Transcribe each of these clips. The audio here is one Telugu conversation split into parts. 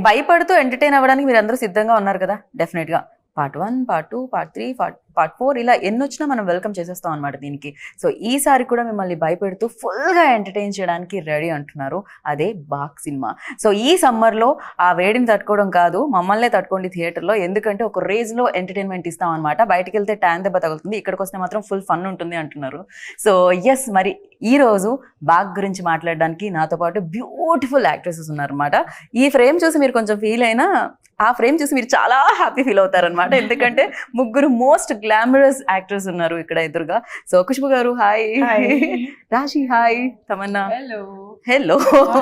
భయపడుతూ ఎంటర్టైన్ అవ్వడానికి మీరు అందరూ సిద్ధంగా ఉన్నారు కదా? డెఫినెట్గా. Part one part two part three part part four ఇలా ఎన్ని వచ్చినా మనం వెల్కమ్ చేసేస్తాం అనమాట దీనికి. సో ఈసారి కూడా మిమ్మల్ని భయపెడుతూ ఫుల్గా ఎంటర్టైన్ చేయడానికి రెడీ అంటున్నారు అదే బాక్ సినిమా. సో ఈ సమ్మర్లో ఆ వేడిని తట్టుకోవడం కాదు మమ్మల్నే తట్టుకోండి థియేటర్లో ఎందుకంటే ఒక రేజ్లో ఎంటర్టైన్మెంట్ ఇస్తాం అనమాట బయటికి వెళ్తే ట్యాన్ దెబ్బ తగులుతుంది ఇక్కడికి వస్తే మాత్రం ఫుల్ ఫన్ ఉంటుంది అంటున్నారు. సో ఎస్ మరి ఈ రోజు బాగ్ గురించి మాట్లాడడానికి నాతో పాటు బ్యూటిఫుల్ యాక్ట్రెసెస్ ఉన్నారన్నమాట. ఈ ఫ్రేమ్ చూసి మీరు కొంచెం ఫీల్ అయినా ఆ ఫ్రేమ్ చూసి మీరు చాలా హ్యాపీ ఫీల్ అవుతారనమాట ఎందుకంటే ముగ్గురు మోస్ట్ గ్లామరస్ యాక్టర్స్ ఉన్నారు ఇక్కడ ఎదురుగా. సో ఖుష్బు గారు hi. Raashi hi. Tamannaah. Hello hello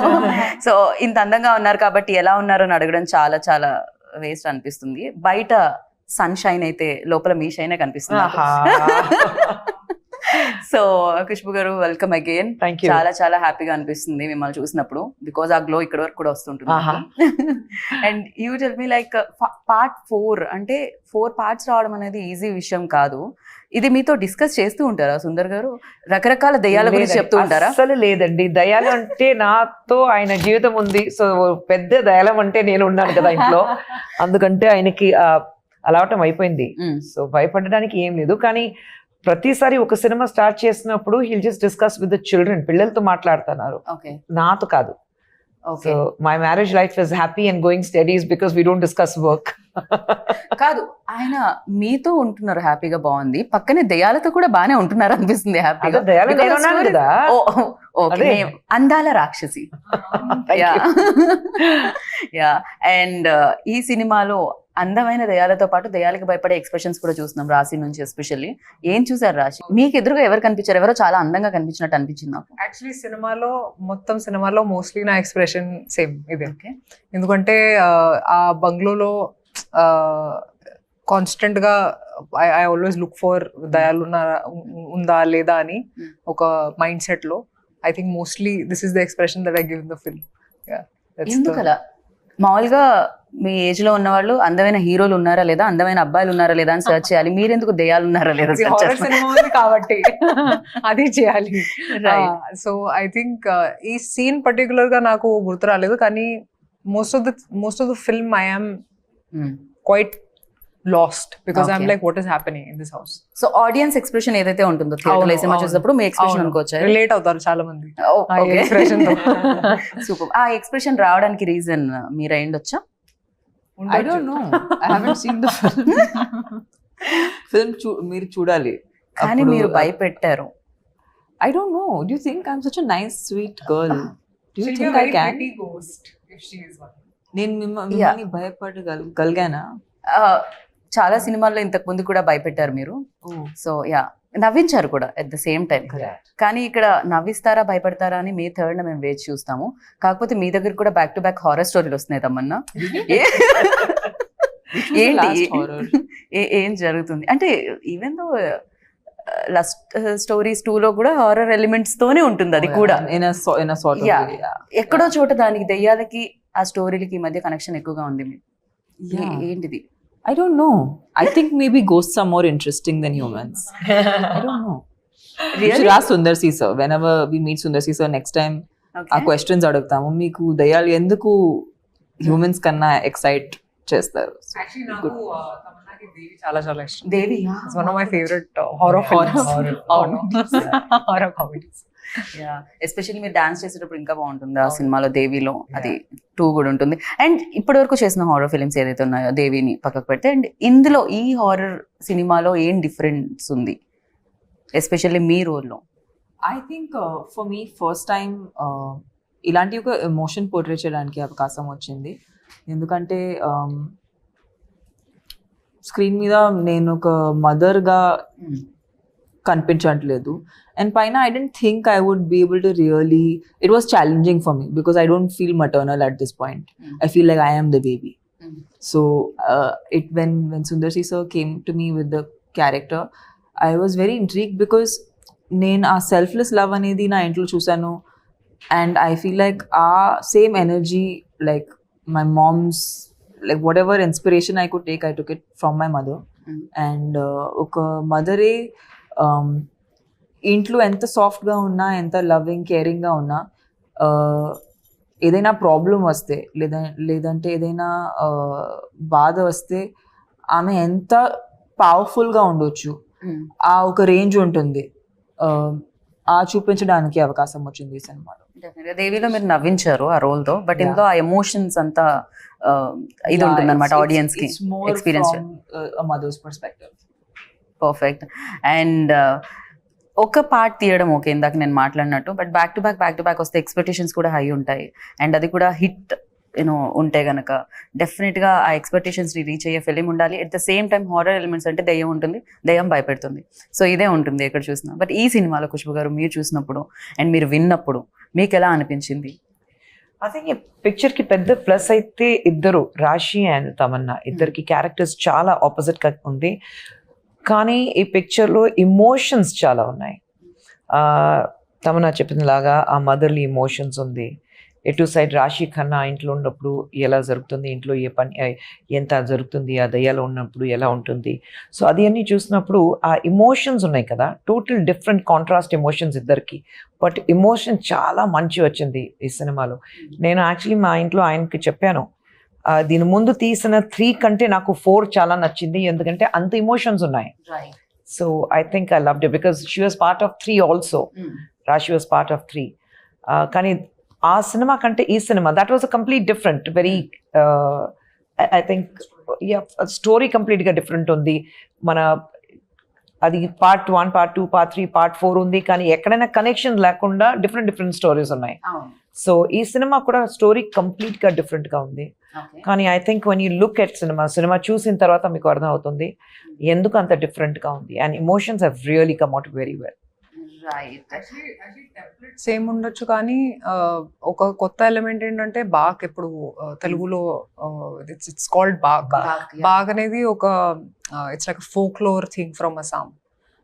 so ఇంత అందంగా ఉన్నారు కాబట్టి ఎలా ఉన్నారు అని అడగడం చాలా చాలా వేస్ట్ అనిపిస్తుంది. బయట సన్ షైన్ అయితే లోపల మీ షైనే కనిపిస్తుంది సో ఖుష్బు గారు వెల్కమ్ అగైన్ చాలా చాలా హ్యాపీగా అనిపిస్తుంది మిమ్మల్ని చూసినప్పుడు. బికాజ్ ఆ గ్లో ఇక్కడ వరకు కూడా వస్తుంటుంది. And you tell me like part four అంటే ఫోర్ పార్ట్స్ రావడం అనేది ఈజీ విషయం కాదు. ఇది మీతో డిస్కస్ చేస్తూ ఉంటారా సుందర్ గారు? రకరకాల దయ్యాల గురించి చెప్తూ ఉంటారా? అసలు లేదండి. దయాలు అంటే నాతో ఆయన జీవితం ఉంది. సో పెద్ద దయాలం అంటే నేను ఉన్నాను కదా ఇంట్లో. అందుకంటే ఆయనకి అలవాటం అయిపోయింది. సో భయపడడానికి ఏం లేదు. కానీ ప్రతిసారి ఒక సినిమా స్టార్ట్ చేసినప్పుడు he'll just discuss with the children పిల్లలతో మాట్లాడుతున్నారు. నాతో కాదు. So my marriage life is happy and going studies because we don't discuss work కాదు ఆయన మీతో ఉంటున్నారు హ్యాపీగా బాగుంది. పక్కనే దయాలతో కూడా బానే ఉంటున్నారు అనిపిస్తుంది హ్యాపీగా. కదా ఓకే అందాల రాక్షసి. యా అండ్ uh, ఈ సినిమాలో అందమైన దయాలతో పాటు దయాలకు భయపడే ఎక్స్ప్రెషన్స్ కూడా చూస్తున్నాం రాశి నుంచి ఎస్పెషల్లీ ఏం చూసారు రాశి? మీకు ఎదురుగా ఎవరు కనిపించారు? ఎవరో చాలా అందంగా కనిపించినట్టు అనిపించింది నాకు. యాక్చువల్లీ సినిమాలో మొత్తం సినిమాలో మోస్ట్లీ నా ఎక్స్ప్రెషన్ సేమ్ ఇదే. ఓకే. ఎందుకంటే ఆ, బంగ్లోలో కాన్స్టెంట్గా I I always look for దయాలు ఉందా లేదా అని Hmm. ఒక మైండ్ సెట్లో I think mostly this is the expression that I give the film ఎందుకలా? మామూలుగా మీ ఏజ్లో ఉన్న వాళ్ళు అందమైన హీరోలు ఉన్నారా లేదా అందమైన అబ్బాయిలు ఉన్నారా లేదా అని సెర్చ్ చేయాలి మీరెందుకు దయాలు ఉన్నారా లేదా కాబట్టి అది చేయాలి. సో ఐ థింక్ ఈ సీన్ పర్టికులర్గా నాకు గుర్తు రాలేదు కానీ most of the most of the film I am lost because I'm Okay. like, what is happening in this house? So audience expression ఏదైతే ఉంటుందో థియేటర్లో అవును, సినిమా. చూసినప్పుడు మీ ఎక్స్ప్రెషన్. అనుకోవచ్చు రిలేట్ అవుతారు చాలా మంది Oh, expression తో. సూపర్ ఆ ఎక్స్ప్రెషన్ రావడానికి రీజన్ మీరు అయిండొచ్చా I don't know I haven't seen the film film మీరు చూడాలి. కానీ మీరు భయపెట్టారు. I don't know do think I'm such nice sweet girl do She'll be a think I very can pretty ghost if she is one. నేను మిమ్మ- మిమ్మల్ని భయపడగలిగానా ఆ, చాలా సినిమాల్లో ఇంతకు ముందు కూడా భయపెట్టారు మీరు. సో యా నవ్వించారు కూడా అట్ ద సేమ్ టైం కానీ ఇక్కడ నవ్విస్తారా భయపడతారా అని మే థర్డ్ మేము వేచి చూస్తాము. కాకపోతే మీ దగ్గర కూడా బ్యాక్ టు బ్యాక్ హారర్ స్టోరీలు వస్తున్నాయి తమ్మన్నా ఏ- ఏంటి? ఏ- జరుగుతుంది? అంటే even though Lust Stories two లో కూడా హారర్ ఎలిమెంట్స్ తోనే ఉంటుంది అది కూడా. Sort Yeah. ఎక్కడో చోట దానికి దెయ్యాలకి ఆ స్టోరీలకి మధ్య కనెక్షన్ ఎక్కువగా ఉంది ఏంటిది? I don't know I think maybe ghost are more interesting then humans I don't know Really? రా Sundar C sir whenever we meet Sundar C sir next time ఆ Okay. క్వశ్చన్స్ అడుగుతాము మీకు దయ్యాలు ఎందుకు హ్యూమన్స్ కన్నా ఎక్సైట్ చేస్తారు Actually, నాకు uh, తమన్నాకి దేవి చాలా చాలా ఇష్టం. దేవి It's one of my favorite uh, horror films. Horror. especially మీరు డాన్స్ చేసేటప్పుడు ఇంకా బాగుంటుంది? ఆ సినిమాలో దేవిలో అది టూ కూడా ఉంటుంది. అండ్ ఇప్పటి వరకు చేసిన హారర్ ఫిలిమ్స్ ఏదైతే ఉన్నాయో దేవిని పక్కకు పెడితే అండ్ ఇందులో ఈ హారర్ సినిమాలో ఏం డిఫరెన్స్ ఉంది? ఎస్పెషల్లీ మీ రోల్లో I think for me first time ఇలాంటి ఒక ఎమోషన్ పోర్ట్రే చేయడానికి అవకాశం వచ్చింది. ఎందుకంటే స్క్రీన్ మీద నేను ఒక మదర్గా కనిపించట్లేదు. అండ్ పైన I don't think I would be able to really it was challenging for me because I don't feel maternal at this point I feel like I am the baby So uh, it when when Sundar Si sir came to me with the character, I was very intrigued because నేను ఆ సెల్ఫ్లెస్ లవ్ అనేది నా ఇంట్లో చూసాను అండ్ ఐ ఫీల్ లైక్ ఆ same energy like my mom's like whatever inspiration I could take I took it from my mother Mm. And ఒక మదరే ఇంట్లో ఎంత సాఫ్ట్గా ఉన్నా ఎంత లవింగ్ కేరింగ్గా ఉన్నా ఏదైనా ప్రాబ్లం వస్తే లేదా లేదంటే ఏదైనా ఆ, బాధ వస్తే ఆమె ఎంత పవర్ఫుల్గా ఉండొచ్చు. ఆ ఒక రేంజ్ ఉంటుంది ఆ, ఆ చూపించడానికి అవకాశం వచ్చింది ఈ సినిమాలో. దేవిలో మీరు నవ్వించారు ఆ రోల్తో బట్. ఇందులో ఆ ఎమోషన్స్ అంతా ఇది ఉంటుంది అనమాట ఆడియన్స్కి experience. Mother's perspective perfect and uh, ఒక పార్ట్ తీయడం ఓకే ఇందాక నేను మాట్లాడినట్టు but back to back back to back వస్తే ఎక్స్పెక్టేషన్స్ కూడా హై ఉంటాయి. అండ్ అది కూడా హిట్ యూనో ఉంటే గనక. డెఫినెట్గా ఆ ఎక్స్పెక్టేషన్స్ని రీచ్ అయ్యే ఫిలిం ఉండాలి. At the same time horror elements అంటే దయ్యం ఉంటుంది. దయ్యం భయపెడుతుంది. సో ఇదే ఉంటుంది ఎక్కడ చూసినా. బట్ ఈ సినిమాలో ఖుష్బు గారు మీరు చూసినప్పుడు అండ్ మీరు విన్నప్పుడు మీకు ఎలా అనిపించింది? ఐ థింక్ ఈ పిక్చర్కి పెద్ద ప్లస్ అయితే ఇద్దరు రాశి అండ్ తమన్నా. ఇద్దరికి క్యారెక్టర్స్ చాలా ఆపోజిట్గా ఉంది. కానీ ఈ పిక్చర్లో ఇమోషన్స్ చాలా ఉన్నాయి. తమనా చెప్పినలాగా ఆ మదర్లీ ఇమోషన్స్ ఉంది. ఎటు సైడ్ రాశి ఖన్నా ఇంట్లో ఉన్నప్పుడు ఎలా జరుగుతుంది ఇంట్లో ఏ పని ఎంత జరుగుతుంది ఆ దయ్యాలో ఉన్నప్పుడు ఎలా ఉంటుంది. సో అది అన్ని చూసినప్పుడు ఆ ఇమోషన్స్ ఉన్నాయి కదా. టోటల్ డిఫరెంట్ కాంట్రాస్ట్ ఎమోషన్స్ ఇద్దరికి. బట్ ఎమోషన్ చాలా మంచి వచ్చింది ఈ సినిమాలో. నేను యాక్చువల్లీ మా ఇంట్లో ఆయనకి చెప్పాను దీని ముందు తీసిన త్రీ కంటే నాకు ఫోర్ చాలా నచ్చింది. ఎందుకంటే అంత ఇమోషన్స్ ఉన్నాయి. So I think I love it because she was part of three also Raashi was part of three కానీ ఆ సినిమా కంటే ఈ cinema that was a complete different very I think story కంప్లీట్గా డిఫరెంట్ ఉంది. మన అది part one part two part three part four ఉంది. కానీ ఎక్కడైనా కనెక్షన్ లేకుండా డిఫరెంట్ డిఫరెంట్ స్టోరీస్ ఉన్నాయి. సో ఈ సినిమా కూడా స్టోరీ కంప్లీట్గా డిఫరెంట్గా ఉంది. కానీ I think when you look at cinema cinema చూసిన తర్వాత మీకు అర్థం అవుతుంది ఎందుకు అంత డిఫరెంట్గా ఉంది? And emotions have really come out very well right same ఉండొచ్చు కానీ ఒక కొత్త ఎలిమెంట్ ఏంటంటే బాక్ ఇప్పుడు ఆ, తెలుగులో it's it's called Baak. Baag అనేది ఒక it's like folklore thing from Assam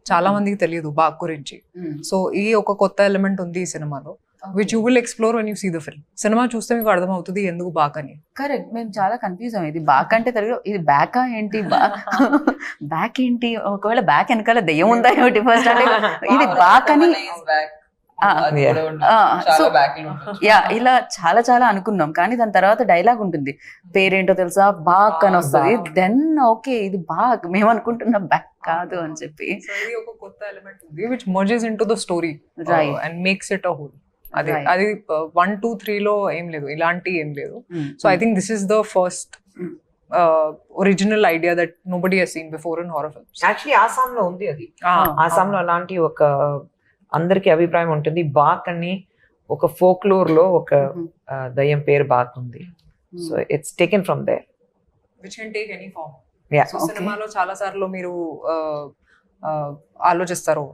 చాలా మందికి తెలియదు బాగ్ గురించి. సో ఈ ఒక కొత్త ఎలిమెంట్ ఉంది ఈ సినిమాలో. Which you will explore when you see the film cinema చూస్తే మీకు అర్థమవుతుంది ఎందుకు బాక్ అని. కరెక్ట్ మేము చాలా కన్ఫ్యూజ్ అయ్యాం. ఇది బ్యాక్ అంటే తెలుగులో ఇది బ్యాకా ఏంటి? బ్యాక్ ఏంటి? ఒకవేళ బ్యాక్ వెనకాల దెయ్యం ఉందా ఏమిటి ఫస్ట్ అంటే ఇది బాక్ అని ఆ, ఆ, so, యా ఇలా చాలా చాలా అనుకున్నాం. కానీ దాని తర్వాత డైలాగ్ ఉంటుంది. పేరేంటో తెలుసా? బాక్ అని వస్తుంది. దెన్ ఓకే ఇది బాక్. మేము అనుకుంటున్నాం బ్యాక్ కాదు అని చెప్పి. కొత్త ఎలిమెంట్ ఉంది which merges into the story Right. And makes it a whole అది. అది వన్ టూ త్రీలో ఏం లేదు ఇలాంటి ఏం లేదు so I think this is the first. Original idea that nobody has seen before in horror films actually ఆసాంలో ఉంది అది Ah. ఆసాంలో అలాంటి ఒక అందరికి అభిప్రాయం ఉంటుంది బాక్ అని ఒక ఫోక్లోర్లో ఒక. ఆ, దయ్యం పేరు బాక్ ఉంది. So it's taken from there which can take any form yeah so Okay. సినిమాలో చాలా సార్లు మీరు ఆలోచిస్తారు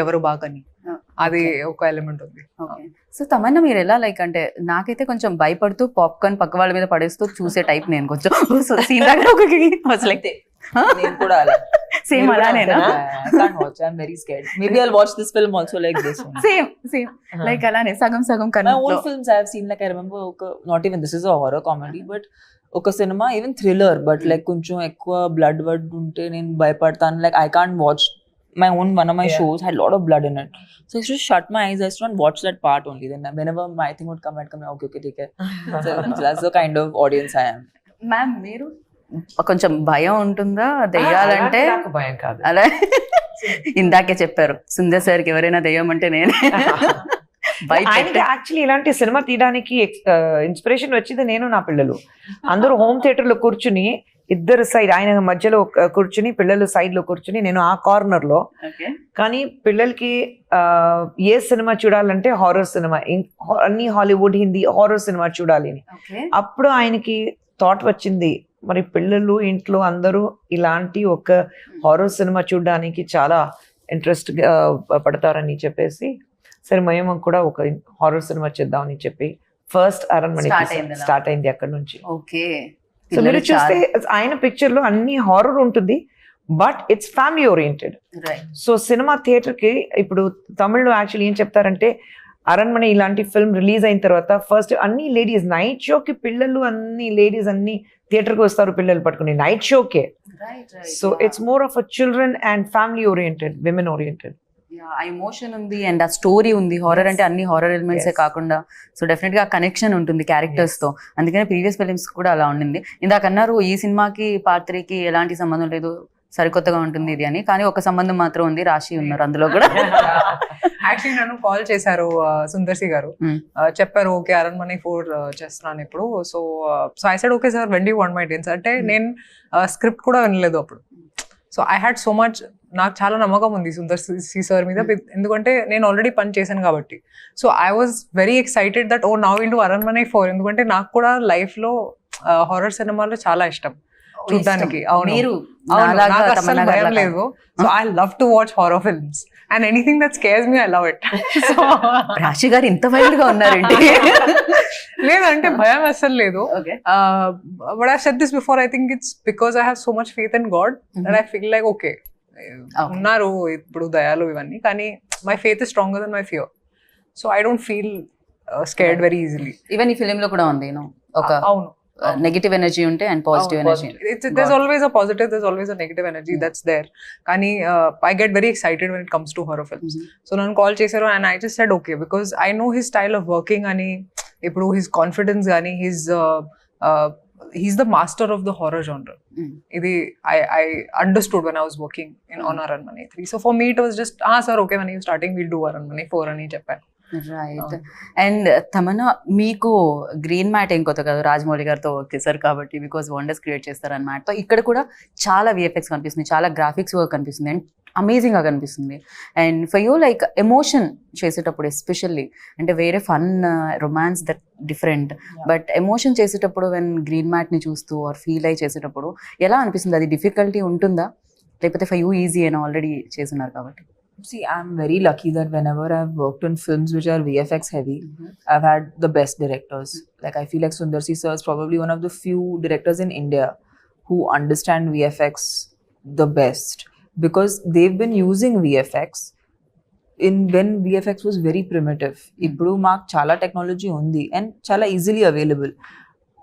ఎవరు బాగని Ah, అది. ఒక ఎలిమెంట్ ఉంది. సో తమన్నా మీరు ఎలా లైక్ అంటే నాకైతే కొంచెం భయపడుతూ పాప్కార్న్ పక్క వాళ్ళ మీద పడేస్తూ చూసే టైప్ నేను కొంచెం. సో సీన్ దగ్గర ఒక లైక్ నేను కూడా అలా. సేమ్ అలానేనా film also like this one. Same same like అలానే సగం సగం కన్నా like I remember, ఒక- horror comedy, but ఒక cinema even thriller but. Like కొంచెం ఎక్కువ బ్లడ్ వర్డ్ ఉంటే నేను భయపడతాను. Like I can't watch my own one of my Yeah. Shows had lot of blood in it so it's shut my eyes I not watch that part only then whenever my thing would come at come okay okay ఠీక్ so that's the kind of audience I am ma'am మీరు? కొంచెం భయం ఉంటుందా? దెయ్యాలంటే? భయం కాదు. అలా. ఇందాకే చెప్పారు. సుందర్ సార్కి ఎవరైనా దెయ్యం అంటే నేనే. ఆయనకి యాక్చువల్లీ ఇలాంటి సినిమా తీయడానికి ఇన్స్పిరేషన్ వచ్చింది నేను నా పిల్లలు. అందరూ హోమ్ థియేటర్లో కూర్చుని ఇద్దరు సైడ్ ఆయన మధ్యలో కూర్చుని పిల్లలు సైడ్లో కూర్చుని నేను ఆ కార్నర్లో. కానీ పిల్లలకి ఆ, ఏ సినిమా చూడాలంటే హారర్ సినిమా. అన్ని హాలీవుడ్ హిందీ హారర్ సినిమా చూడాలి. అప్పుడు ఆయనకి థాట్ వచ్చింది మరి పిల్లలు ఇంట్లో అందరూ ఇలాంటి ఒక హారర్ సినిమా చూడడానికి చాలా ఇంట్రెస్ట్ పడతారని చెప్పేసి సరే మేము కూడా ఒక హారర్ సినిమా చేద్దామని చెప్పి ఫస్ట్ అరణ్మణి. స్టార్ట్ అయింది అక్కడ నుంచి. ఓకే. సో మీరు చూస్తే ఆయన పిక్చర్లో అన్ని హారర్ ఉంటుంది but it's family oriented so cinema థియేటర్కి ఇప్పుడు తమిళ్ళో యాక్చువల్లీ ఏం చెప్తారంటే అరణ్మణి ఇలాంటి ఫిల్మ్ రిలీజ్ అయిన తర్వాత ఫస్ట్ అన్ని లేడీస్ నైట్ షోకి పిల్లలు అన్ని లేడీస్ అన్ని థియేటర్కి వస్తారు పిల్లలు పట్టుకుని night షోకే so it's more of a children and family oriented women oriented ఆ ఎమోషన్ ఉంది అండ్ ఆ స్టోరీ ఉంది. హారర్ అంటే అన్ని హారర్ ఎలిమెంట్స్. కాకుండా. సో డెఫినెట్గా కనెక్షన్ ఉంటుంది క్యారెక్టర్స్తో. అందుకనే ప్రీవియస్ ఫిలిమ్స్ కూడా అలా ఉండింది. ఇందాక అన్నారు ఈ సినిమాకి పార్ట్ త్రీకి ఎలాంటి సంబంధం లేదు సరికొత్తగా ఉంటుంది ఇది అని. కానీ ఒక సంబంధం మాత్రం ఉంది రాశి ఉన్నారు అందులో కూడా. యాక్చువల్లీ నన్ను కాల్ చేశారు సుందర్సి గారు. Hmm. చెప్పారు ఓకే అరణ్ మనీ ఫోర్ చేస్తున్నాను ఇప్పుడు. So so I said okay sir వెండి వన్ మై డేన్స్ అంటే నేను స్క్రిప్ట్ కూడా వినలేదు అప్పుడు. So I had so much నాకు చాలా నమ్మకం ఉంది సుందర్ సి సార్ మీద. ఎందుకంటే నేను ఆల్రెడీ పని చేశాను కాబట్టి. So I was very excited that oh now into Aranmanai four ఎందుకంటే నాకు కూడా లైఫ్లో హారర్ సినిమాలు చాలా ఇష్టం. చూడ్డానికి. అవును. నాకు తమన్నా భయం. లేదు. So I love to watch horror films and anything that scares me I love it so Raashi గారు ఇంత వైల్డ్గా ఉన్నారండి. లేదంటే భయం అస్సలు లేదు. But I said this before I think it's because I have so much faith in God that I feel like okay ఉన్నారు ఇప్పుడు దయాలు ఇవన్నీ కానీ my faith is stronger than my fear so I don't feel scared very easily even ఈ ఫిలిం లో కూడా ఉంది ఒక అవును. నెగిటివ్ ఎనర్జీ ఉంటే and positive energy there's always a positive there's always a negative energy that's there. కానీ I get very excited when it comes to horror films so నన్ను కాల్ చేశారు and I just said okay because I know his style of working అని ఇప్పుడు హిస్ కాన్ఫిడెన్స్ కానీ his he's the master of the horror genre ఇది I I understood when I was working in on Aranmanai three so for me it was just ఆ సార్ ఓకే మనీ starting will do Aran money four అని చెప్పాను. రైట్ అండ్ తమన్నా మీకు గ్రీన్ మ్యాట్ ఏం కొత్త కాదు. రాజమౌళి గారితో వర్క్ చేశారు కాబట్టి బికాస్ వండర్స్ క్రియేట్ చేస్తారు అన్నమాట ఇక్కడ కూడా చాలా విఎఫ్ఎక్స్ కనిపిస్తుంది. చాలా గ్రాఫిక్స్ వర్క్ కనిపిస్తుంది. అండ్ అమేజింగ్గా కనిపిస్తుంది. And for you like emotion చేసేటప్పుడు ఎస్పెషల్లీ అంటే వేరే fun romance that different but emotion చేసేటప్పుడు వెన్ గ్రీన్ మ్యాట్ని చూస్తూ ఆర్ ఫీల్ అయి చేసేటప్పుడు ఎలా అనిపిస్తుంది? అది డిఫికల్టీ ఉంటుందా? లేకపోతే ఫర్ యూ ఈజీ అని ఆల్రెడీ చేస్తున్నారు కాబట్టి. See, I'm very lucky that whenever I've worked on films which are VFX heavy, mm-hmm. I've had the best directors. Mm-hmm. Like I feel like Sundar C sir is probably one of the few directors in India who understand VFX the best because they've been using VFX in when VFX was very primitive. Mm-hmm. Ippudu mark chala technology undi and chala easily available.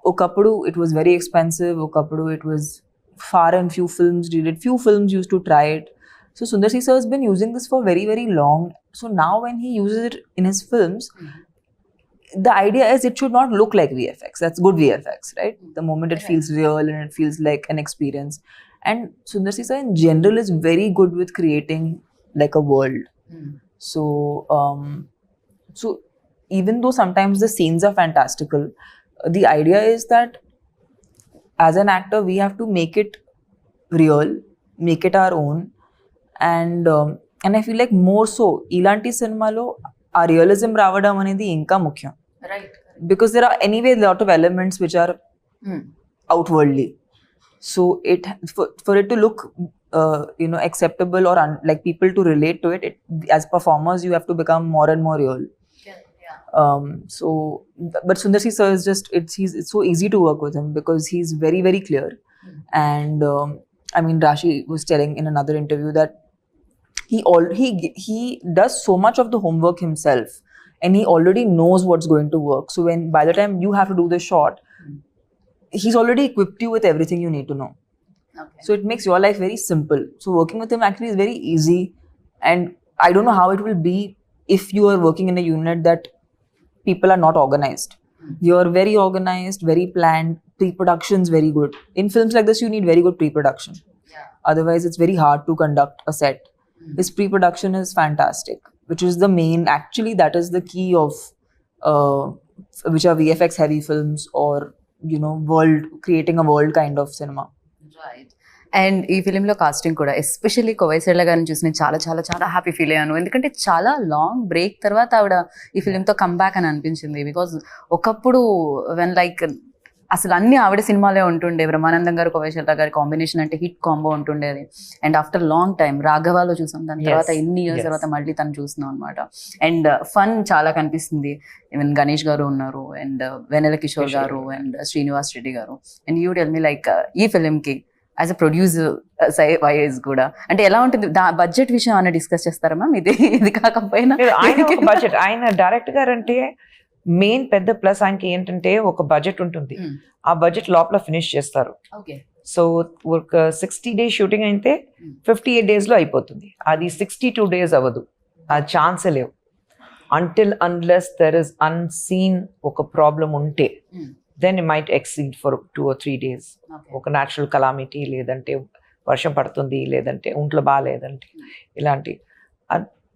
Okapudu it was very expensive. Okapudu it was far and few films did it. Few films used to try it so Sundar C sir has been using this for very very long so now when he uses it in his films mm-hmm. the idea is it should not look like VFX. That's good VFX, right? Mm-hmm. The moment it feels real and it feels like an experience. And Sundar Si sir in general is very good with creating like a world. Mm-hmm. So, um, so even though sometimes the scenes are fantastical, the idea is that as an actor we have to make it real, make it our own, and um, and I feel like more so ఇలాంటి సినిమాలో ఆ రియలిజం రావడం అనేది ఇంకా ముఖ్యం right because there are anyway a lot of elements which are outwardly so it for, for it to look uh, you know acceptable or un, like people to relate to it, it as performers you have to become more and more real um so but sundar Si sir is just it's he's it's so easy to work with him because he's very very clear and um, i mean rashi was telling in another interview that he all he he does so much of the homework himself and he already knows what's going to work. So when by the time you have to do the shot he's already equipped you with everything you need to know. Okay. so it makes your life very simple. So working with him actually is very easy and i don't know how it will be if you are working in a unit that people are not organized. You're very organized very planned pre-production's very good. In films like this you need very good pre-production. Yeah. otherwise it's very hard to conduct a set this pre-production is fantastic which is the main actually that is the key of uh, which are vfx heavy films or you know world creating a world kind of cinema right and ఈ ఫిలింలో కాస్టింగ్ కూడా ఎస్పెషల్లీ కోవైసెళ్ళ గారిని చూసి నేను చాలా చాలా చాలా హ్యాపీ ఫీల్ అయ్యాను ఎందుకంటే చాలా లాంగ్ బ్రేక్ తర్వాత ఆవిడ ఈ ఫిలింతో కమ్బ్యాక్ అని అనిపించింది బికాజ్ ఒకప్పుడు వెన్ లైక్ అసలు అన్ని ఆవిడ సినిమాలే ఉంటుండే. బ్రహ్మానందం గారు కోవైశెల్లా గారి కాంబినేషన్ అంటే హిట్ కాంబో ఉంటుండేది. అండ్ ఆఫ్టర్ లాంగ్ టైం రాఘవాలో చూసాం. దాని తర్వాత ఎన్ని ఇయర్స్. తర్వాత మళ్ళీ తను చూస్తున్నాం అనమాట అండ్ ఫన్ చాలా కనిపిస్తుంది. ఈవెన్ గణేష్ గారు ఉన్నారు. అండ్ వెనెల కిషోర్ గారు. అండ్ శ్రీనివాస్ రెడ్డి గారు. And you tell me like ఈ ఫిలిం కి యాజ్ అ ప్రొడ్యూసర్ వైజ్ కూడా. అంటే ఎలా ఉంటుంది? దా బడ్జెట్ విషయం అన్న డిస్కస్ చేస్తారా మ్యామ్ ఇది ఇది కాకపోయినా బడ్జెట్ ఆయన డైరెక్ట్ గారు అంటే మెయిన్ పెద్ద ప్లస్ ఆయనకి ఏంటంటే ఒక బడ్జెట్ ఉంటుంది. Mm. ఆ బడ్జెట్ లోపల ఫినిష్ చేస్తారు. సో ఒక సిక్స్టీ డేస్ షూటింగ్ అయితే Mm. ఫిఫ్టీ ఎయిట్ డేస్లో అయిపోతుంది. అది సిక్స్టీ టూ డేస్ అవ్వదు. ఆ ఛాన్సే లేవు. Until unless there is unseen ఒక ప్రాబ్లం ఉంటే. Then it might exceed for two or three days ఒక న్యాచురల్ కలామిటీ లేదంటే వర్షం పడుతుంది లేదంటే ఒంట్లో బాగాలేదంటే ఇలాంటి.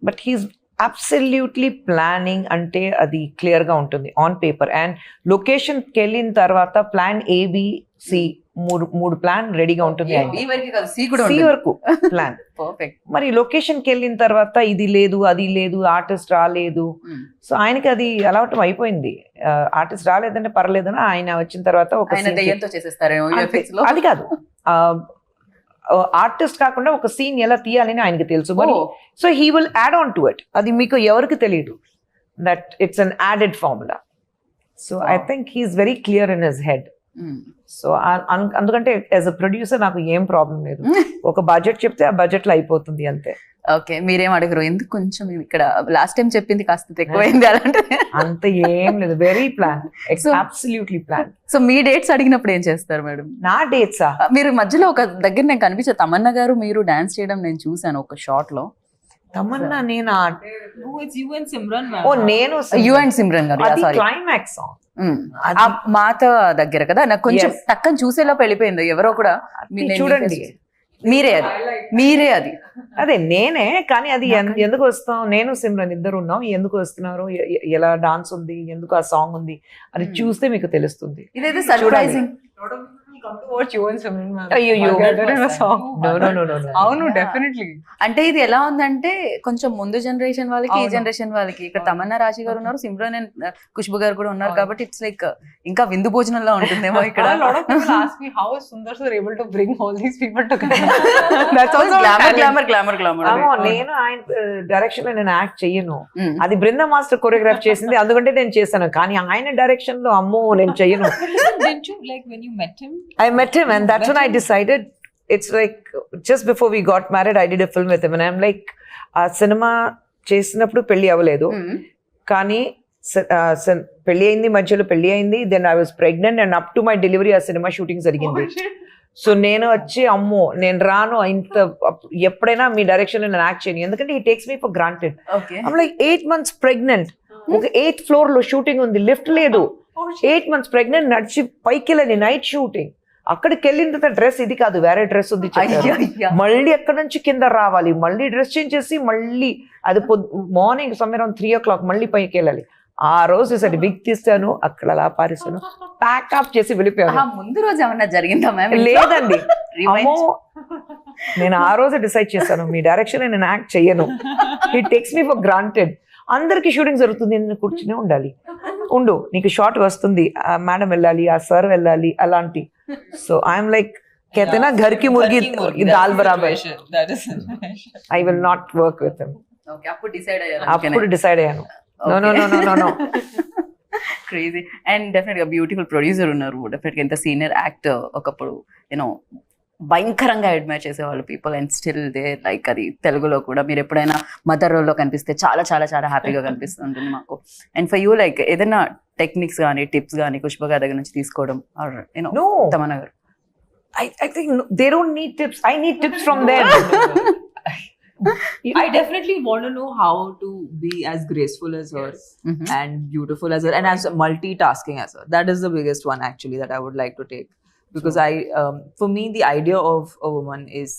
బట్ హీస్ అబ్సల్యూట్లీ ప్లానింగ్ అంటే అది క్లియర్గా ఉంటుంది ఆన్ పేపర్ అండ్ లొకేషన్కి వెళ్ళిన తర్వాత ప్లాన్ ఏబిసి మూడు మూడు ప్లాన్ రెడీగా ఉంటుంది. సి వరకు ప్లాన్ మరి లొకేషన్కి వెళ్ళిన తర్వాత ఇది లేదు అది లేదు ఆర్టిస్ట్ రాలేదు. సో ఆయనకి అది అలవాటం అయిపోయింది. ఆర్టిస్ట్ రాలేదంటే పర్లేదని ఆయన వచ్చిన తర్వాత ఒక అది కాదు. ఆర్టిస్ట్ కాకుండా ఒక సీన్ ఎలా తీయాలని ఆయనకి తెలుసు. మరి so he will add on to it అది మీకు ఎవరికి తెలియదు that it's an added formula so I. Think he is very clear in his head. So అందుకంటే యాజ్ అ ప్రొడ్యూసర్ నాకు ఏం ప్రాబ్లం లేదు. ఒక బడ్జెట్ చెప్తే ఆ బడ్జెట్లో అయిపోతుంది అంతే. ఓకే మీరేం అడగరు. ఎందుకు కొంచెం ఇక్కడ లాస్ట్ టైం చెప్పింది కాస్త ఎక్కువైంది అలాంటి అంత ఏం లేదు. Very plan absolutely plan so మీ డేట్స్ అడిగినప్పుడు ఏం చేస్తారు మేడం? నా డేట్సా మీరు మధ్యలో ఒక దగ్గర నేను కనిపించే తమన్నా గారు మీరు డాన్స్ చేయడం నేను చూసాను ఒక షార్ట్లో. తమన్నా నేను. ఓ నేను you and Simran garu. Climax song ఆ మాత దగ్గర కదా? నాకు కొంచెం. టక్కని చూసేలోపు వెళ్ళిపోయింది. ఎవరో కూడా చూడండి. మీరే అది. మీరే అది. అదే నేనే కానీ అది ఎందుకు వస్తాం? నేను సిమ్రన్ ఇద్దరు ఉన్నాం. ఎందుకు వస్తున్నారు? ఎలా డాన్స్ ఉంది? ఎందుకు ఆ సాంగ్ ఉంది? Hmm. చూస్తే మీకు తెలుస్తుంది. ఇదైతే సర్ప్రైజింగ్ అవును డెఫినెట్లీ అంటే ఇది ఎలా ఉందంటే కొంచెం ముందు జనరేషన్ వాళ్ళకి ఈ. జనరేషన్ వాళ్ళకి ఇక్కడ. తమన్నా రాశి గారు ఉన్నారు సిమ్రన్ అండ్ ఖుష్బు గారు కూడా ఉన్నారు. కాబట్టి ఇట్స్ లైక్ ఇంకా విందు భోజనంలో ఉంటుందేమో ఇక్కడ. గ్లామర్. గ్లామర్ గ్లామర్ గ్లామర్ ఏమో, నేను ఆయన డైరెక్షన్లో నేను యాక్ట్ చెయ్యను. అది బృంద మాస్టర్ కొరియోగ్రాఫ్ చేసింది అందుకంటే నేను చేశాను. కానీ ఆయన డైరెక్షన్లో అమ్మో నేను చెయ్యను? I met him, and that's when I decided. It's like just before we got married, I did a film with him, and I'm like, ఆ సినిమా చేసినప్పుడు పెళ్ళి అవ్వలేదు. కానీ ఆ, స- పెళ్ళి అయింది మధ్యలో పెళ్ళి అయింది then I was pregnant and up to my delivery ఆ సినిమా షూటింగ్ జరిగింది. సో నేను వచ్చి అమ్మో నేను రాను ఇంత ఎప్పుడైనా మీ డైరెక్షన్ నేను యాక్ట్ చేయను. ఎందుకంటే he takes me for granted like eight months pregnant ఒక ఎయిత్ ఫ్లోర్లో షూటింగ్ ఉంది లిఫ్ట్ లేదు. ఎయిట్ మంత్స్ ప్రెగ్నెంట్ నడిచి పైకి వెళ్ళని నైట్ షూటింగ్ అక్కడికి వెళ్ళిన తర్వాత డ్రెస్ ఇది కాదు వేరే డ్రెస్ ఉంది. మళ్ళీ ఎక్కడి నుంచి కింద రావాలి? మళ్ళీ డ్రెస్ చేంజ్ చేసి మళ్ళీ అది మార్నింగ్ సమయం త్రీ ఓ క్లాక్ మళ్ళీ పైకి వెళ్ళాలి. ఆ రోజు సరే విగ్ తీస్తాను అక్కడ అలా పారేస్తాను ప్యాకప్ చేసి వెళ్ళిపోయాను. ముందు రోజు ఏమన్నా జరిగిందా మ్యామ్ లేదండి. నేను ఆ రోజు డిసైడ్ చేశాను మీ డైరెక్షన్ నేను యాక్ట్ చెయ్యను he takes me for granted అందరికి షూటింగ్ జరుగుతుంది నేను కూర్చునే ఉండాలి. ఉండు నీకు షార్ట్ వస్తుంది. ఆ మేడం వెళ్ళాలి ఆ సార్ వెళ్ళాలి అలాంటి. సో ఐఎమ్ లైక్ कहते ना घर की मुर्गी दाल बराबर That is situation. I will not work with him okay అప్పుడు డిసైడ్ అయ్యారు అప్పుడు డిసైడ్ అయ్యాను no no no no no crazy and definite గా బ్యూటిఫుల్ ప్రొడ్యూసర్ ఉన్నారు డెఫినెట్ గా ఎంత సీనియర్ యాక్టర్ ఒకప్పుడు యూనో భయంకరంగా అడ్మైర్ చేసేవాళ్ళు people and still they like అది తెలుగులో కూడా మీరు ఎప్పుడైనా మదర్ రోల్లో కనిపిస్తే చాలా చాలా చాలా హ్యాపీగా కనిపిస్తుంటుంది మాకు అండ్ ఫర్ యూ లైక్ ఏదైనా టెక్నిక్స్ కానీ టిప్స్ కానీ పుష్ప గారి దగ్గర నుంచి తీసుకోవడం యూనో నో తమన్నా గారు I, I think no, they don't need tips. I need tips from them. I definitely want to know how to be as graceful as her Mhm. and beautiful as her and as multitasking as her. That is the biggest one actually that I would like to take because I, um, for me, the idea of a woman is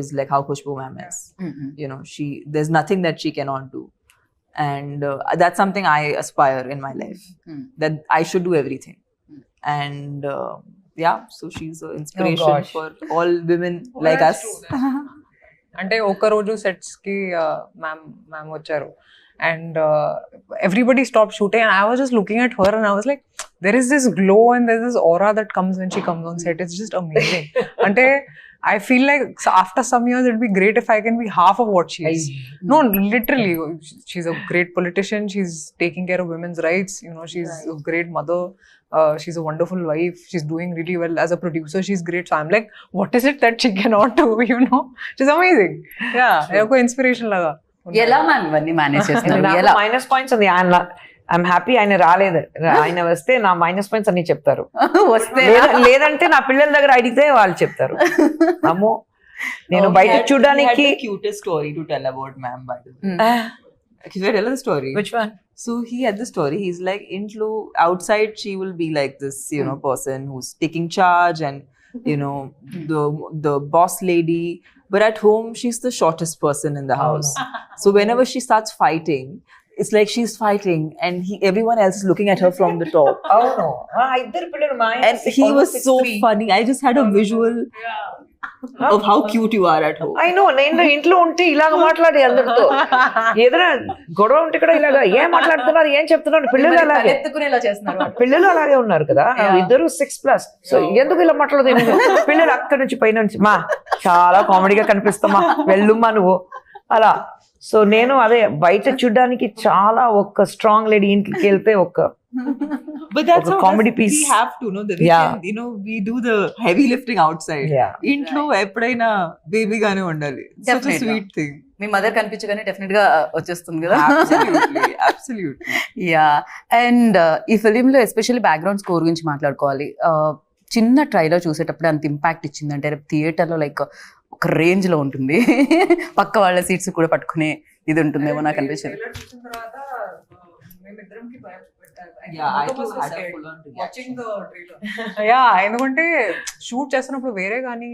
is like how Khushbu ma'am is. Mhm. You know, she there's nothing that she cannot do, and uh, that's something I aspire in my life Mm. that I should do everything, Mm. and. Uh, yeah, so she's an inspiration gosh. for all women like us. అంటే ఒక రోజు సెట్స్ కి మ్యామ్ మ్యామ్ వచ్చారు and everybody stop shooting and I was just looking at her and I was like there is this glow and there is aura that comes when she comes on set it's just amazing అంటే I feel like after some years it be great if I can be half of what she is No, literally, she's a great politician. She's taking care of women's rights. You know, she's a great mother. Uh, she's a wonderful wife. She's doing really well as a producer. She's great. So I'm like, what is it that she cannot do? You know, she's amazing. Yeah, ఒక inspiration లాగా. ఎలా మ్యామ్ ఇవన్నీ మేనేజ్ చేస్తున్నారు నాకు ఎలా మైనస్ పాయింట్స్ ఉంది ఆయన ఐఎమ్ హ్యాపీ ఆయన రాలేదు ఆయన వస్తే నా మైనస్ పాయింట్స్ అన్ని చెప్తారు వస్తే లేదా- లేదంటే నా పిల్లల దగ్గర అడిగితే వాళ్ళు చెప్తారు అమ్మో నేను Oh, బయట he had- he had చూడడానికి the cutest story to tell about ma'am by the way. Mm. Okay, should I tell the story? Which one? So he had the story. He's like into outside. She will be like this, you know, person who's taking charge and you know the the boss lady. But at home, she's the shortest person in the Oh, house. So whenever she starts fighting, it's like she's fighting, and he everyone else is looking at her from the top. అవును ఆ, ఇద్దరు పిల్లలు మా ఆయన And he almost was so 6'3". funny. I just had a visual of how cute you are at home. I know, నేను ఇంట్లో ఉంటే ఇలాగ మాట్లాడి అందరితో ఏదైనా గొడవ ఉంటే కూడా ఇలాగ ఏం మాట్లాడుతున్నారు ఏం చెప్తున్నారు పిల్లలు అలాగే ఎత్తుకునేలా చేస్తున్నారు. పిల్లలు అలాగే ఉన్నారు కదా Yeah. ఇద్దరు సిక్స్ ప్లస్ సో ఎందుకు ఇలా మాట్లాడదు పిల్లలు అక్కడి నుంచి పైన నుంచి మా చాలా కామెడీగా కనిపిస్తామా వెళ్ళుమ్మా నువ్వు అలా సో నేను అదే బయట చూడడానికి చాలా ఒక స్ట్రాంగ్ లేడీ ఇంటికి వెళ్తే ఒక But that's how comedy that's- piece. we have to know we Yeah. can, you know, we do the heavy lifting outside. Yeah. ఇంట్లో ఎప్పుడైనా బేబీగానే ఉండాలి సచ్ Definitely. స్వీట్ థింగ్ మీ మదర్ కనిపించగానే డెఫినెట్గా వచ్చేస్తుంది కదా యా అండ్ ఈ ఫిలిం లో ఎస్పెషల్లీ బ్యాక్గ్రౌండ్ స్కోర్ గురించి మాట్లాడుకోవాలి Uh, చిన్న ట్రైలర్ చూసేటప్పుడు అంత ఇంపాక్ట్ ఇచ్చిందంటే రేపు థియేటర్లో లైక్ ఒక రేంజ్లో ఉంటుంది. పక్క వాళ్ళ సీట్స్ కూడా పట్టుకునే ఇది ఉంటుందేమో నాకు అనిపించింది. యా ఎందుకంటే షూట్ చేస్తున్నప్పుడు వేరే కానీ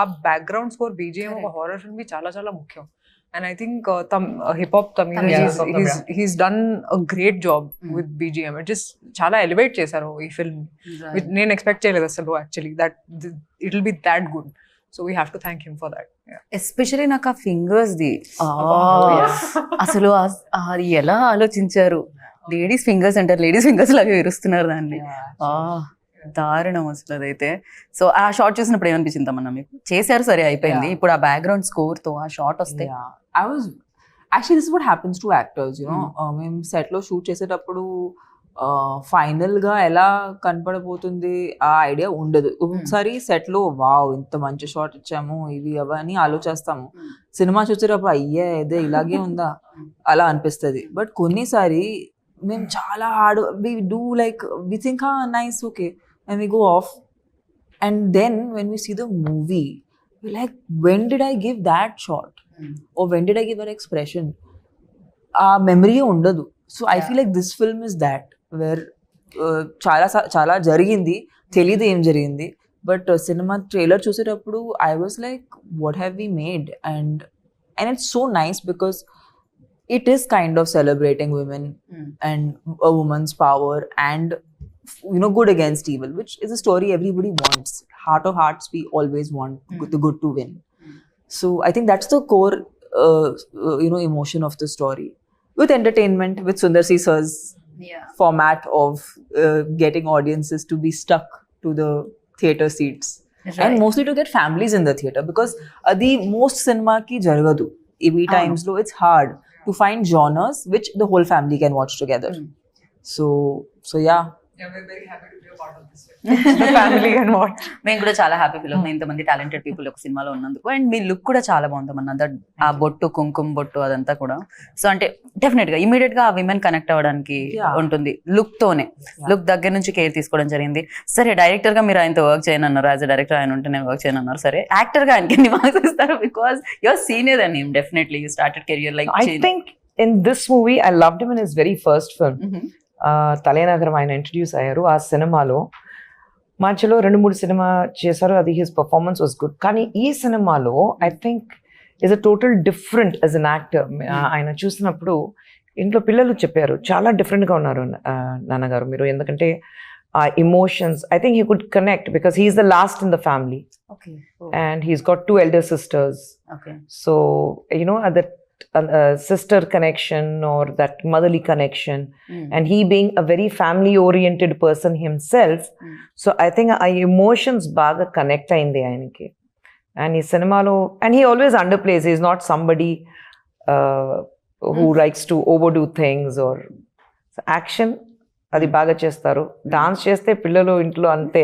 ఆ బ్యాక్గ్రౌండ్ స్కోర్ బీజిఎం ఒక హారర్ ఫిల్మ్ చాలా చాలా ముఖ్యం. అండ్ ఐ థింక్ తమ్ hip hop Tamizha he's done a great job. With BGM it just చాలా ఎలివేట్ చేశారు ఈ ఫిల్మ్ నేను ఎక్స్పెక్ట్ చేయలేదు అసలు actually that it will be that good so we have to thank him for that especially నాకు ఆ ఫింగర్స్ ది. ఆ, yes. అసలు ఆ- అది ఎలా ఆలోచించారు? లేడీస్ ఫింగర్స్ అంటారు లేడీస్ ఫింగర్స్ లాగా విరుస్తున్నారు దాన్ని. ఆ, దారుణం అసలు అదైతే. సో ఆ షార్ట్ చూసినప్పుడు ఏమనిపించింది తమన్నా మీకు? చేశారు సరే అయిపోయింది. ఇప్పుడు ఆ బ్యాక్గ్రౌండ్ స్కోర్తో ఆ షార్ట్ వస్తే. Yeah. I was actually this is what happens to actors, you know. Uh, మేము సెట్లో షూట్ చేసేటప్పుడు ఫైనల్గా ఎలా కనపడబోతుంది ఆ ఐడియా ఉండదు. ఒకసారి సెట్లో వావ్ ఇంత మంచి షాట్ ఇచ్చాము ఇవి అవన్నీ ఆలోచిస్తాము. సినిమా చూసేటప్పుడు అయ్యే ఇదే ఇలాగే ఉందా? అలా అనిపిస్తుంది. బట్ కొన్నిసారి మేము చాలా hard we do like we think nice okay and we go off. And then when we see the movie like when did I give that shot? Oh when did I give her expression? ఆ మెమరీ ఉండదు. So I feel like this film is that. Wear uh, చాలా సా- చాలా జరిగింది తెలియదు ఏం జరిగింది బట్ సినిమా ట్రైలర్ చూసేటప్పుడు I was like what have we made and and it's so nice because it is kind of celebrating women and a woman's power and you know good against evil which is a story everybody wants heart of hearts we always want good- the good to win so i think that's the core uh, uh, you know emotion of the story with entertainment with sundar C sir's format of uh, getting audiences to be stuck to the theater seats. And mostly to get families in the theater because uh, the most cinema ki jaragadu EV times lo it's hard to find genres which the whole family can watch together. Mm. so so yeah family and what మేము కూడా చాలా హ్యాపీ ఫీల్ అవుతున్నాం ఇంతమంది టాలెంటెడ్ పీపుల్ ఒక సినిమాలో ఉన్నందుకు. అండ్ మీ లుక్ కూడా చాలా బాగుంది దట్ ఆ బొట్టు కుంకుమ బొట్టు అదంతా కూడా. సో అంటే డెఫినెట్గా ఇమీడియట్గా ఆ విమెన్ కనెక్ట్ అవ్వడానికి. ఉంటుంది. లుక్ తోనే. లుక్ దగ్గర నుంచి కేర్ తీసుకోవడం జరిగింది. సరే డైరెక్టర్గా మీరు ఆయనతో వర్క్ చేయనన్నారు. యాజ్ అ డైరెక్టర్ ఆయన ఉంటే నేను వర్క్ చేయనన్నారు. సరే యాక్టర్గా ఆయనకి ఎన్ని మార్క్స్ ఇస్తారు? బికాస్ యువర్ సీనియర్ అని definitely you started career like I think in this movie I loved him in his very first film Thalainagaram ఆయన ఇంట్రడ్యూస్ అయ్యారు ఆ సినిమాలో. మధ్యలో రెండు మూడు సినిమా చేశారు అది హిస్ పర్ఫార్మెన్స్ వాస్ గుడ్ కానీ ఈ సినిమాలో I think is a total different as an actor ఆయన చూసినప్పుడు ఇంట్లో పిల్లలు చెప్పారు చాలా డిఫరెంట్గా ఉన్నారు నాన్నగారు మీరు. ఎందుకంటే ఆ emotions I think he could connect because he is the last in the family and he's got two elder sisters okay so you know uh, that uh, uh, sister connection or that motherly connection and he being a very family oriented person himself Mm. so i think ఆ emotions బాగా కనెక్ట్ అయింది ఆయనకి అండ్ ఈ సినిమాలో and he always underplays is not somebody who likes to overdo things or action అది బాగా చేస్తారు. డాన్స్ చేస్తే పిల్లలు ఇంట్లో అంతే.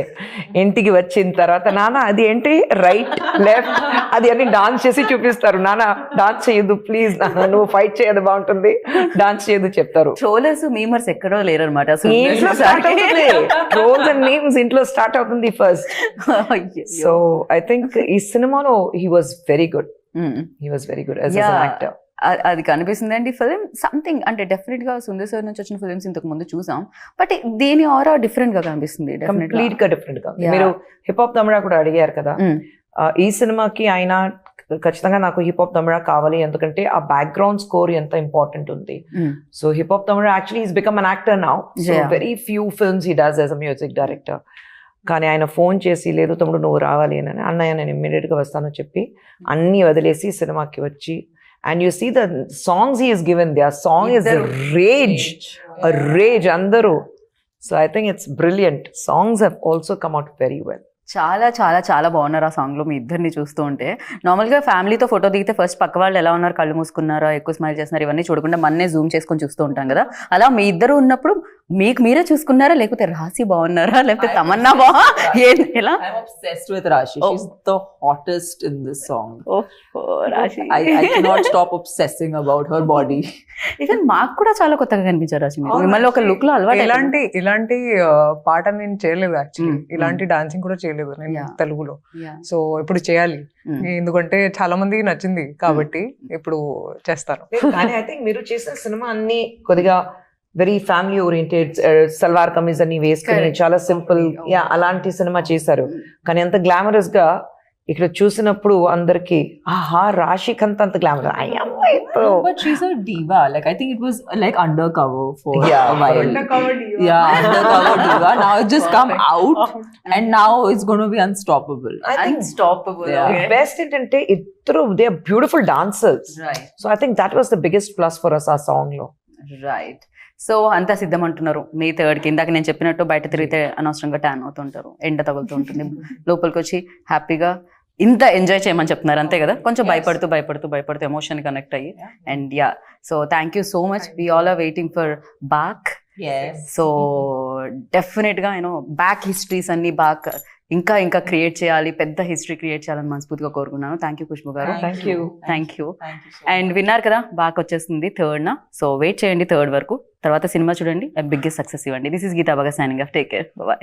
ఇంటికి వచ్చిన తర్వాత నాన్న అది ఏంటి? రైట్ లెఫ్ట్ అది అన్ని డాన్స్ చేసి చూపిస్తారు. నాన్న డాన్స్ చేయొద్దు ప్లీజ్ నాన్న నువ్వు ఫైట్ చేయదు బాగుంటుంది. డాన్స్ చేయదు చెప్తారు. ట్రోలర్స్ మీమర్స్ ఎక్కడో లేరనమాట ఈ ఇంట్లో స్టార్ట్ అవుతుంది. రోల్స్ అండ్ నేమ్స్ ఇంట్లో స్టార్ట్ అవుతుంది ఫస్ట్ సో ఐ థింక్ ఈ సినిమాలో he was very good he was very good as actor అది కనిపిస్తుంది అండి ఫిలిం సంథింగ్ అంటే డెఫినెట్గా సుందర్ సార్ నుంచి వచ్చిన ఫిలిమ్స్ ఇంతకు ముందు చూసాం బట్ దీని ఆరా డిఫరెంట్గా కనిపిస్తుంది. కంప్లీట్గా డిఫరెంట్గా. మీరు హిప్ హాప్ తమిళ కూడా అడిగారు కదా Mm. ఆ, ఈ సినిమాకి ఆయన ఖచ్చితంగా నాకు హిప్ హాప్ తమిళ కావాలి ఎందుకంటే ఆ బ్యాక్గ్రౌండ్ స్కోర్ ఎంత ఇంపార్టెంట్ ఉంది. So hip hop Tamizha actually is become an actor now. Very few films he does as a music director కానీ ఆయన ఫోన్ చేసి లేదు తమ్ముడు నువ్వు రావాలి అని అన్నయ్య నేను ఇమ్మీడియట్గా వస్తాను చెప్పి అన్ని వదిలేసి సినిమాకి వచ్చి and you see the songs he is given the ఆ సాంగ్ ఇస్. రేజ్ రేజ్ అందరూ so I think it's brilliant songs have also come out very well చాలా చాలా చాలా బాగున్నారు ఆ సాంగ్లో మీ ఇద్దరిని చూస్తూ ఉంటే. నార్మల్గా ఫ్యామిలీతో ఫోటో దిగితే ఫస్ట్ పక్క వాళ్ళు ఎలా ఉన్నారు కళ్ళు మూసుకున్నారా ఎక్కువ స్మైల్ చేస్తున్నారు ఇవన్నీ చూడకుండా మన్నే జూమ్ చేసుకొని చూస్తూ ఉంటాం కదా. అలా మీ ఇద్దరు ఉన్నప్పుడు మీకు మీరే చూసుకున్నారా? లేకపోతే రాసి బాగున్నారా? లేకపోతే తమన్నా బా ఏ- ఎలా? I'm obsessed with Rashi. She's the hottest in this song. ఓ రాశి I, I cannot stop obsessing about her body. Even మాకు కూడా చాలా కొత్తగా కనిపించారు రాశి మిమ్మల్ని ఒక. లుక్లో అలవాటు ఇలాంటి ఇలాంటి పాట నేను చేయలేదు యాక్చువల్లీ Mm, ఇలాంటి డాన్సింగ్ కూడా చేయలేదు నేను. తెలుగులో. సో ఇప్పుడు చేయాలి. ఎందుకంటే చాలా మందికి నచ్చింది కాబట్టి ఇప్పుడు చేస్తాను. కానీ ఐ థింక్ మీరు చేసిన సినిమా అన్ని కొద్దిగా very family oriented salwar kameez అన్ని వేసుకుని. చాలా సింపుల్ యా అలాంటి సినిమా చేశారు కానీ అంత గ్లామరస్గా ఇక్కడ చూసినప్పుడు అందరికి ఆహా రాశిక్ అంత అంత glamour No, but she's a diva. Like I think it was like undercover for Yeah, a while. Yeah, undercover diva. Now it's just come out, and now it's going to be unstoppable. I think unstoppable Yeah. Best ఏంటంటే ఇద్దరు they are beautiful dancers so I think that was the biggest plus for us ఆ సాంగ్లో రైట్ సో అంతా సిద్ధం అంటున్నారు మే థర్డ్కి ఇందాక నేను చెప్పినట్టు బయట తిరిగితే అనవసరంగా ట్యాన్ అవుతుంటారు. ఎండ తగులుతూ ఉంటుంది. లోపలికి వచ్చి హ్యాపీగా ఇంత ఎంజాయ్ చేయమని చెప్తున్నారు. అంతే కదా? కొంచెం భయపడుతూ భయపడుతూ భయపడుతూ ఎమోషన్ కనెక్ట్ అయ్యి. And yeah so thank you so much we all are waiting for Yes. So డెఫినెట్గా యూనో బ్యాక్ హిస్టరీస్ అన్ని బాక్ ఇంకా ఇంకా క్రియేట్ చేయాలి పెద్ద హిస్టరీ క్రియేట్ చేయాలని మనస్ఫూర్తిగా కోరుకున్నాను. Thank you Khushbu garu. Thank you you. so and విన్నారు కదా బాగా వచ్చేస్తుంది థర్డ్ నా. సో వెయిట్ చేయండి థర్డ్ వరకు. తర్వాత సినిమా చూడండి బిగ్గెస్ట్ సక్సెస్ ఇవ్వండి. దిస్ ఇస్ గీతా బాగా signing off take care bye